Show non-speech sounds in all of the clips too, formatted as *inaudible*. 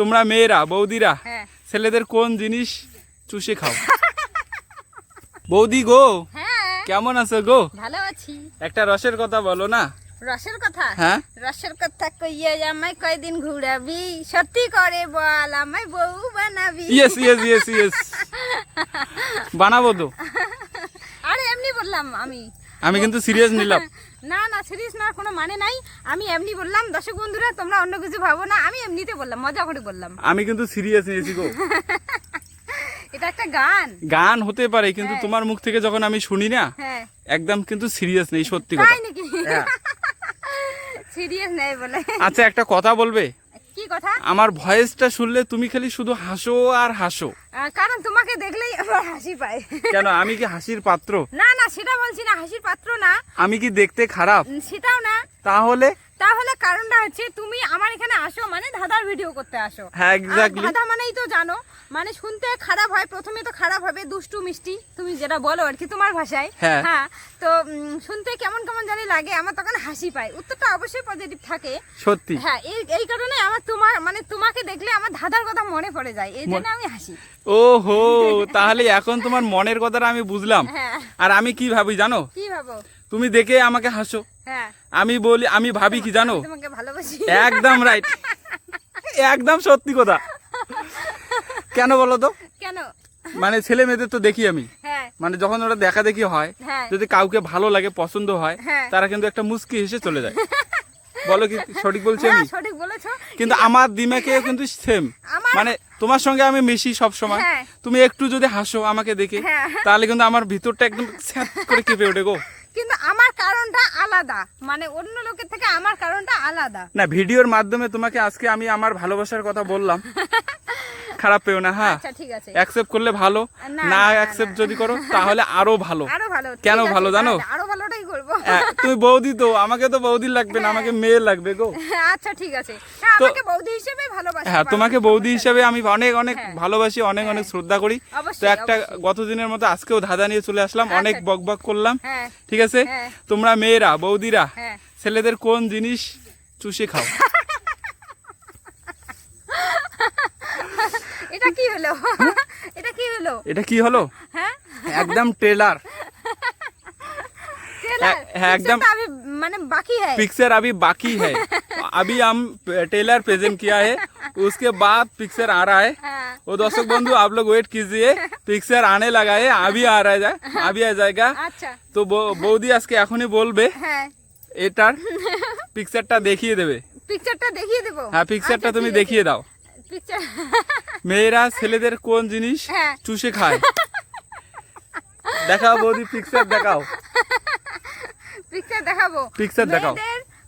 তোমরা মেয়েরা বৌদিরা হ্যাঁ। ছেলেদের কোন জিনিস চুষে খাও? বৌদি গো হ্যাঁ। কেমন আছো গো? ভালো আছি। একটা রসের কথা বলো না? রসের কথা? হ্যাঁ। রসের কথা কইয়ে আমায় কয়দিন ঘুরাবি? সত্যি করে বল আমায় বউ বানাবি। ইয়েস ইয়েস ইয়েস ইয়েস বানাবো তো। আরে এমনি বললাম আমি। আমি কিন্তু সিরিয়াস নিলাম। না না সিরিয়াস না কোনো মানে নাই। আমি এমনি বললাম দর্শক বন্ধুরা তোমরা অন্য কিছু ভাবো না। আমি এমনিতে বললাম মজা করে বললাম। আমি কিন্তু সিরিয়াস নিয়েছি গো। *laughs* এটা একটা গান। গান হতে পারে কিন্তু তোমার মুখ থেকে যখন আমি শুনি না হ্যাঁ। একদম কিন্তু সিরিয়াস নেই সত্যি কথা। তাই নাকি? হ্যাঁ। *laughs* সিরিয়াস নেই বলে। আচ্ছা একটা কথা বলবে? কথা? আমার ভয়েসটা শুনলে তুমি খালি শুধু হাসো আর হাসো। কারণ তোমাকে দেখলেই আমার হাসি পায়। কেন? আমি কি হাসির পাত্র? না না সেটা বলছি না হাসির পাত্র না। আমি কি দেখতে খারাপ? সেটাও না। তাহলে তাহলে কারণটা হচ্ছে তুমি আমার এখানে আসো মানে ধাঁধার ভিডিও করতে আসো। হ্যাঁ এক্স্যাক্টলি ধাঁধা মানেই তো জানো মানে শুনতে খারাপ হয় প্রথমে তো খারাপ হবে দুষ্টু মিষ্টি তুমি যেটা বলো আর কি তোমার ভাষায়। হ্যাঁ। হ্যাঁ তো শুনতে কেমন কেমন জানি লাগে আমার তখন হাসি পায় উত্তরটা অবশ্যই পজিটিভ থাকে। সত্যি। হ্যাঁ এই এই কারণে আমার তোমার মানে তোমাকে দেখলে আমার ধাঁধার কথা মনে পড়ে যায় এই জন্য আমি হাসি। ও হো তাহলে এখন তোমার মনের কথাটা আমি বুঝলাম। হ্যাঁ। আর আমি কি ভাবি জানো? কি তুমি দেখে আমাকে হাসো। হ্যাঁ। আমি বলি আমি ভাবি কি জানো? তোমাকে ভালোবাসি। একদম রাইট একদম সত্যি কথা। কেন বলো তো? কেন? মানে ছেলে মেয়েদের তো দেখি আমি। হ্যাঁ। মানে যখন ওরা দেখা দেখি হয় হ্যাঁ। যদি কাউকে ভালো লাগে পছন্দ হ্যাঁ। তারা কিন্তু একটা মুস্কি হেসে চলে যায়। বলো কি সঠিক বলছি হ্যাঁ আমি সঠিক বলেছ। কিন্তু আমার দিমাকে কিন্তু সেম মানে তোমার সঙ্গে আমি মিশি সব সময় হ্যাঁ। তুমি একটু যদি হাসো আমাকে দেখে হ্যাঁ। তাহলে কিন্তু আমার ভিতরটা একদম স্যাঁত করে কেঁপে ওঠে গো। কিন্তু আমার কারণটা আলাদা। মানে অন্য লোকের থেকে আমার কারণটা আলাদা। না ভিডিওর মাধ্যমে তোমাকে আজকে আমি আমার ভালোবাসার কথা বললাম। খারাপ পেও না হ্যাঁ? আচ্ছা ঠিক আছে। অ্যাকসেপ্ট করলে ভালো। না, অ্যাকসেপ্ট যদি করো তাহলে আরও ভালো। আরও ভালো কেন ভালো জানো? আরও ভালোটাই করব। হ্যাঁ, তুমি বৌদি তো আমাকে তো বৌদি লাগবে না আমাকে মেয়ে লাগবে গো। আচ্ছা ঠিক আছে। হ্যাঁ, আমাকে বৌদি হিসেবে ভালোবাসি হ্যাঁ তোমাকে বৌদি হিসাবে আমি অনেক অনেক হ্যাঁ। ভালোবাসি অনেক অনেক শ্রদ্ধা করি। তো একটা। গত দিনের মতো আজকেও ধাঁধা নিয়ে চলে আসলাম আচ্ছা। অনেক বক বক করলাম। হ্যাঁ। ঠিক আছে? হ্যাঁ। তোমরা মেয়েরা বৌদিরা হ্যাঁ। ছেলেদের কোন জিনিস চুষে খাও? *laughs* এটা কি হলো? এটা কি হলো? এটা কি হলো? হ্যাঁ। একদম ট্রেলার टेलर হ্যাঁ, एकदम- अभी মানে বাকি है पिक्चर अभी बाकी है अभी हम ट्रेलर प्रेजेंट किया है उसके बाद पिक्चर आ रहा है হ্যাঁ वो दर्शक बंधु आप लोग वेट कीजिए पिक्चर आने लगा है अभी आ रहा है अभी आ जाएगा আচ্ছা তো বৌ- বৌদি আজকে এখনই বলবে হ্যাঁ এটার পিকচারটা দেখিয়ে দেবে পিকচারটা দেখিয়ে দেবো হ্যাঁ পিকচারটা আচ্ছা, তুমি ঠিক আছে। দেখিয়ে দাও পিকচার মেয়েরা ছেলেদের কোন জিনিস হ্যাঁ। চুষে খায় দেখাও বৌদি পিকচার দেখাও পিকচার দেখাবো। Picture দেখাও।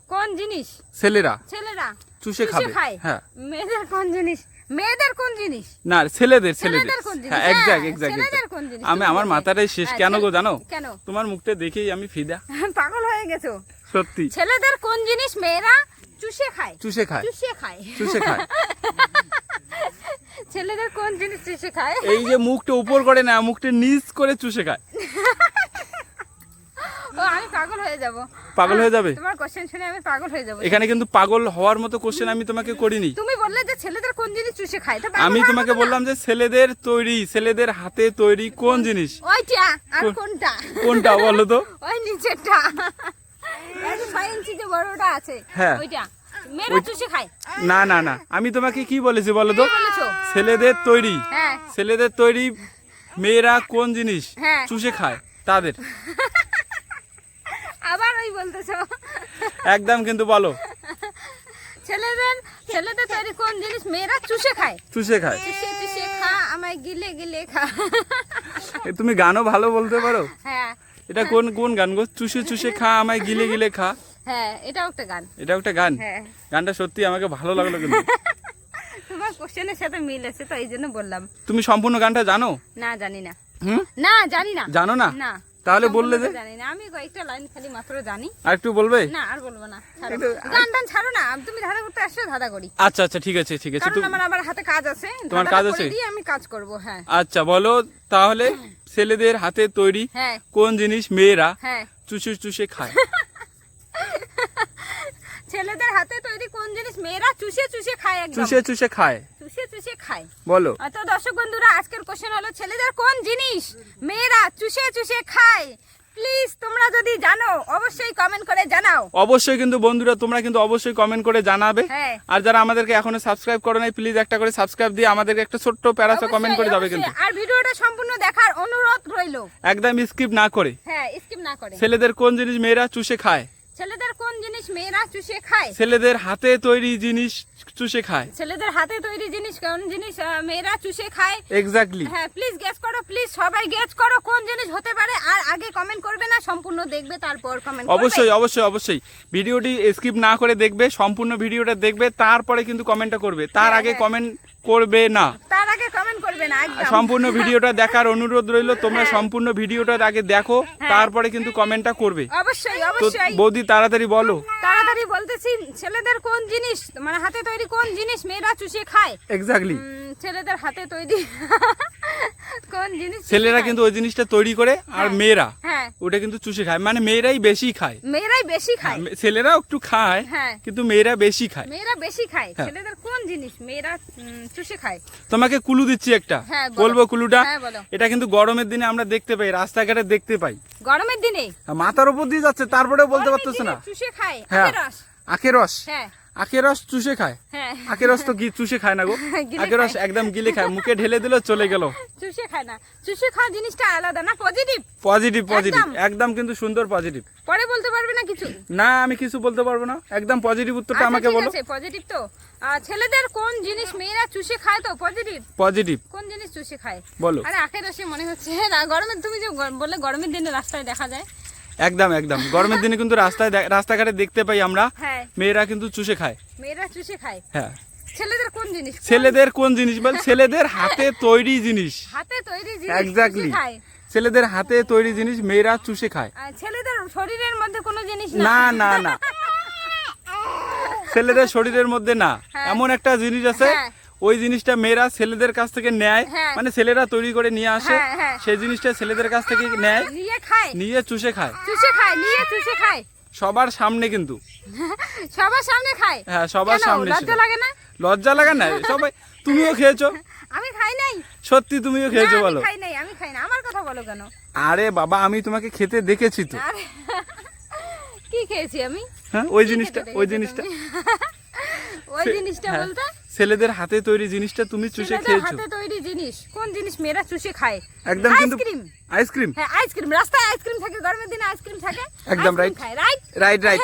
কোন জিনিস? ছেলেরা। ছেলেরা। চুষে খাবে। হ্যাঁ। মেয়েদের কোন জিনিস? মেয়েদের কোন জিনিস? না ছেলেদের ছেলেদের? হ্যাঁ হ্যাঁ, ছেলেদের কোন জিনিস? আমি আমার। মাথাটাই শেষ। হ্যাঁ, কেন গো জানো? কেন? তোমার মুখটা দেখেই আমি ফিদা। *laughs* পাগল হয়ে গেছো। সত্যি। ছেলেদের কোন জিনিস মেয়েরা চুষে খায়? চুষে খায়। চুষে খায়। চুষে খায়। *laughs* ছেলেদের কোন জিনিস চুষে খায়? এই যে মুখটা উপর করে না মুখটা নিচ করে চুষে খায়। আমি পাগল হয়ে যাব। পাগল হয়ে যাবে? তোমার কোশ্চেন শুনে আমি পাগল হয়ে যাব। এখানে কিন্তু পাগল হওয়ার মতো কোশ্চেন আমি তোমাকে করিনি। তুমি বললে যে ছেলেদের কোন জিনিস চুষে খায় আমি তোমাকে বললাম যে ছেলেদের তৈরি ছেলেদের হাতে তৈরি কোন জিনিস? ওইটা আর কোনটা? কোনটা বলো তো? ওই নিচেরটা। বড়টা আছে হ্যাঁ। ওইটা। না না না। আমি তোমাকে কি বলেছি বলো তো? ছেলেদের তৈরি। হ্যাঁ। ছেলেদের তৈরি মেয়েরা কোন জিনিস হ্যাঁ। চুষে খায়? তাদের। বলতেছো? একদম কিন্তু বলো। ছেলেদের ছেলেদের তৈরি কোন জিনিস মেয়েরা চুষে খায়? চুষে খায়। চুষে চুষে খা আমায় গিলে গিলে খা। তুমি গানও ভালো বলতে পারো? হ্যাঁ। এটা কোন কোন গান গো? চুষে চুষে খা আমায় গিলে গিলে খা। হ্যাঁ এটাও একটা গান। এটা একটা গান? হ্যাঁ। গানটা সত্যি আমাকে ভালো লাগল কিন্তু। তোমার কোশ্চেনের সাথে মিল আছে তো এই জন্য বললাম। তুমি সম্পূর্ণ গানটা জানো? না জানি না। না জানি না। জানো না? না। তাহলে বললে যে? সম্পূর্ণ জানি না আমি কয়েকটা লাইন খালি মাত্র জানি। আর একটু বলবে? না আর বলব না গান টান ছাড়ো না তুমি ধাঁধা করতে আসছো ধাঁধা করি। আচ্ছা আচ্ছা ঠিক আছে ঠিক আছে। কারণ তুমি- আমার আবার হাতে কাজ আছে তোমার কাজ আছে? আমি কাজ করব হ্যাঁ। আচ্ছা বলো তাহলে ছেলেদের হাতে তৈরি হ্যাঁ। কোন জিনিস মেয়েরা হ্যাঁ। চুষে চুষে খায়? *laughs* ছেলেদের হাতে তৈরি কোন জিনিস মেয়েরা চুষে চুষে খায় একদম। চুষে চুষে খায়। চুষে চুষে খায়। বলো। তো দর্শক বন্ধুরা আজকের কোশ্চেন হলো ছেলেদের কোন জিনিস মেয়েরা চুষে চুষে খায়? প্লিজ তোমরা যদি জানো অবশ্যই কমেন্ট করে জানাও। অবশ্যই কিন্তু বন্ধুরা তোমরা কিন্তু অবশ্যই কমেন্ট করে জানাবে। হ্যাঁ। আর যারা আমাদেরকে এখনও সাবস্ক্রাইব করো নাই প্লিজ একটা করে সাবস্ক্রাইব দিয়ে আমাদেরকে একটা ছোট্ট প্যারাসা কমেন্ট করে যাবে কিন্তু। আর ভিডিওটা সম্পূর্ণ দেখার অনুরোধ রইল। একদম স্কিপ না করে। হ্যাঁ স্কিপ না করে। ছেলেদের কোন জিনিস মেয়েরা চুষে খায়? ছেলেদের কোন জিনিস মেয়েরা চুষে খায়? ছেলেদের হাতে তৈরি জিনিস চুষে খায়। ছেলেদের হাতে তৈরি জিনিস কোন জিনিস মেয়েরা চুষে খায়? এক্স্যাক্টলি হ্যাঁ প্লিজ গেস করো প্লিজ সবাই গেস করো কোন জিনিস হতে পারে আর আগে কমেন্ট করবে না সম্পূর্ণ দেখবে তারপর কমেন্ট অবশ্যই অবশ্যই অবশ্যই। ভিডিওটি স্কিপ না করে দেখবে সম্পূর্ণ ভিডিওটা দেখবে তারপরে কিন্তু কমেন্টটা করবে। তার হ্যাঁ, আগে হ্যাঁ। কমেন্ট করবে না। আগে কমেন্ট করবেন একদম। সম্পূর্ণ ভিডিওটা দেখার অনুরোধ রইল তোমরা হ্যাঁ। সম্পূর্ণ ভিডিওটা আগে দেখো তারপরে কিন্তু কমেন্টটা করবে। অবশ্যই অবশ্যই। বৌদি তাড়াতাড়ি বলো। তাড়াতাড়ি বলতেছি ছেলেদের কোন জিনিস মানে হাতে তৈরি কোন জিনিস মেয়েরা চুষে খায়? এক্স্যাক্টলি ছেলেদের হাতে তৈরি *laughs* কোন জিনিস ছেলেরা কিন্তু ওই জিনিসটা তৈরি করে আর হ্যাঁ। মেয়েরা। হ্যাঁ। ওটা কিন্তু চুষে খায়। মানে মেয়েরাই বেশি খায়। মেয়েরাই বেশি খায়। মে- ছেলেরাও একটু খায় হ্যাঁ। কিন্তু মেয়েরা বেশি খায়। মেয়েরা বেশি খায়। হ্যাঁ। ছেলেদের কোন জিনিস? মেয়েরা চুষে খায়। তোমাকে কুলু দিচ্ছি একটা। হ্যাঁ, বলব কুলুটা? হ্যাঁ, এটা কিন্তু গরমের দিনে আমরা দেখতে পাই রাস্তাঘাটে দেখতে পাই। গরমের দিনে? মাথার উপর দিয়ে যাচ্ছে তারপরে বলতে পারতেছে না। চুষে খায়। হ্যাঁ। আখের রস। আখের রস? হ্যাঁ। আখের রস চুষে খায়। হ্যাঁ। আখের রস তো চুষে খায় না গো। *laughs* আখের রস একদম গিলে খায়। মুখে ঢেলে দিল চলে গেল। চুষে খায় না। চুষে খাওয়া জিনিসটা আলাদা না? পজিটিভ পজিটিভ পজিটিভ একদম। কিন্তু সুন্দর পজিটিভ পরে বলতে পারবে না কিছু? না আমি কিছু বলতে পারব না। একদম পজিটিভ উত্তরটা আমাকে বলো। পজিটিভ তো। ছেলেদের কোন জিনিস মেয়েরা চুষে খায় তো? পজিটিভ পজিটিভ কোন জিনিস চুষে খায়? বলো। আরে আখের রসে মনে হচ্ছে। গরমের তুমি যে বললে গরমের দিনে রাস্তায় দেখা যায়। একদম একদম। গরমের দিনে কিন্তু রাস্তায় রাস্তাঘাটে দেখতে পাই আমরা হ্যাঁ। মেয়েরা কিন্তু চুষে খায়। মেয়েরা চুষে খায়? হ্যাঁ। ছেলেদের কোন জিনিস? ছেলেদের কোন জিনিস বল? ছেলেদের হাতে তৈরি জিনিস। হাতে তৈরি জিনিস এক্স্যাক্টলি ছেলেদের হাতে তৈরি জিনিস মেয়েরা চুষে খায়। ছেলেদের শরীরের মধ্যে কোনো জিনিস না না না। ছেলেদের শরীরের মধ্যে না। হ্যাঁ। এমন একটা জিনিস আছে হ্যাঁ। ওই জিনিসটা মেয়েরা ছেলেদের কাছ থেকে নেয় হ্যাঁ। মানে ছেলেরা তৈরি করে নিয়ে আসে হ্যাঁ, হ্যাঁ। সেই জিনিসটা ছেলেদের কাছ থেকে নেয় নিয়ে খায়। নিয়ে চুষে খায়। চুষে খায় নিয়ে চুষে খায়। সবার সামনে কিন্তু। *laughs* সবার সামনে খায়? হ্যাঁ সবার সামনে লজ্জা লাগে না? লজ্জা লাগে না? সবাই তুমিও খেয়েছো? *laughs* আমি খাই নাই। সত্যি তুমিও খেয়েছো আমি বলো। খাই নাই আমি খাই না। আমার কথা বলো কেন? আরে বাবা আমি তোমাকে খেতে দেখেছি তো। কি খেয়েছি আমি? হ্যাঁ ওই জিনিসটা ওই জিনিসটা। *laughs* ওই জিনিসটা হ্যাঁ, বলতে? ছেলেদের হাতে তৈরি জিনিসটা তুমি চুষে খেয়েছো। হাতে তৈরি জিনিস। কোন জিনিস মেয়েরা চুষে খায়? একদম কিন্তু আইসক্রিম। Ice cream. হ্যাঁ আইসক্রিম। রাস্তায় আইসক্রিম থাকে গরমের দিনে আইসক্রিম থাকে। একদম রাইট রাইট রাইট রাইট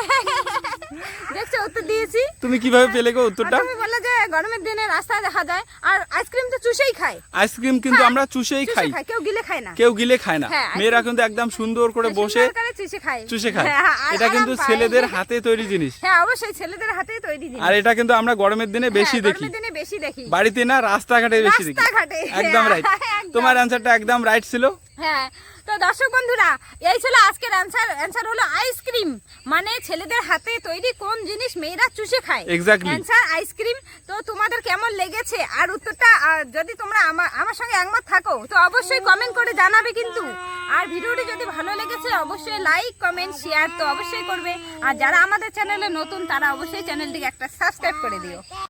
দেখছ উত্তর দিয়েছি। তুমি কীভাবে পেলে গো উত্তরটা? আমি তুমি বললে যে গরমের দিনে রাস্তায় দেখা যায় আর আইসক্রিম তো চুষেই খায়। আইসক্রিম কিন্তু হ্যাঁ, আমরা চুষেই খাই। কেউ গিলে খায় না। কেউ গিলে খায় না। হ্যাঁ, মেয়েরা কিন্তু একদম সুন্দর করে বসে চুষে খায়। চুষে খায়। হ্যাঁ, এটা কিন্তু ছেলেদের হাতে তৈরি জিনিস। হ্যাঁ অবশ্যই ছেলেদের হাতেই তৈরি জিনিস। আর এটা কিন্তু আমরা গরমের দিনে বেশি হ্যাঁ, দেখি। গরমের দিনে বেশি দেখি। বাড়িতে না রাস্তাঘাটে বেশি দেখি। রাস্তাঘাটে। একদম রাইট তোমার অ্যান্সারটা একদম রাইট ছিল। হ্যাঁ তো দর্শক বন্ধুরা এই ছিল আজকের অ্যান্সার অ্যান্সার হলো আইসক্রিম। মানে ছেলেদের হাতে তৈরি কোন জিনিস মেয়েরা চুষে খায়? Exactly. Answer ice cream. তো তোমাদের কেমন লেগেছে? আর উত্তরটা যদি তোমরা আমার আমার সঙ্গে একমত থাকো, তো অবশ্যই কমেন্ট করে জানাবে কিন্তু। আর ভিডিওটি যদি ভালো লেগেছে, অবশ্যই লাইক কমেন্ট শেয়ার তো অবশ্যই করবে। আর যারা আমাদের চ্যানেলে নতুন, তারা অবশ্যই চ্যানেলটিকে একটা সাবস্ক্রাইব করে দিও।